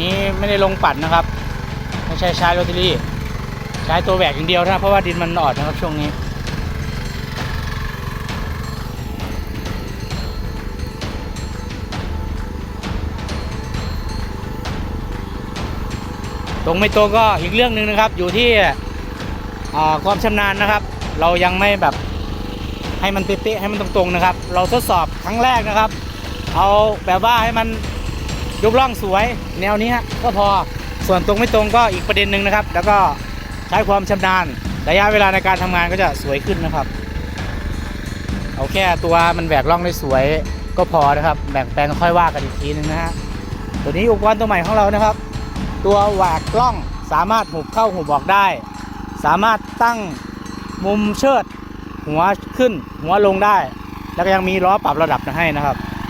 นี้ไม่ได้ลงปัดนะครับไม่ใช่ใช้โรตารี่ ใช้ตัวแหวกอย่างเดียวนะเพราะว่าดินมันอ่อนนะครับช่วงนี้ตรงไม่ตรงก็อีกเรื่องหนึ่งนะครับ อยู่ที่ความชำนาญนะครับ เรายังไม่แบบให้มันเป๊ะๆให้มันตรงๆนะครับ เราทดสอบครั้งแรกนะครับ เอาแบบว่าให้มัน ยกล่องสวยแนวนี้ฮะก็พอส่วนตรงไม่ตรงก็อีกประเด็นหนึ่งนะครับ แล้วก็ใช้ความชำนาญระยะเวลาในการทำงานก็จะสวยขึ้นนะครับ เอาแค่ตัวมันแหวกล่องได้สวยก็พอนะครับแบ่งแปลงค่อยว่ากันอีกทีนึงนะฮะตัวนี้อุปกรณ์ตัวใหม่ของเรานะครับ ตัวแหวกกล้องสามารถหุบเข้าหุบออกได้ สามารถตั้งมุมเชิดหัวขึ้นหัวลงได้ แล้วก็ยังมีล้อปรับระดับให้นะครับ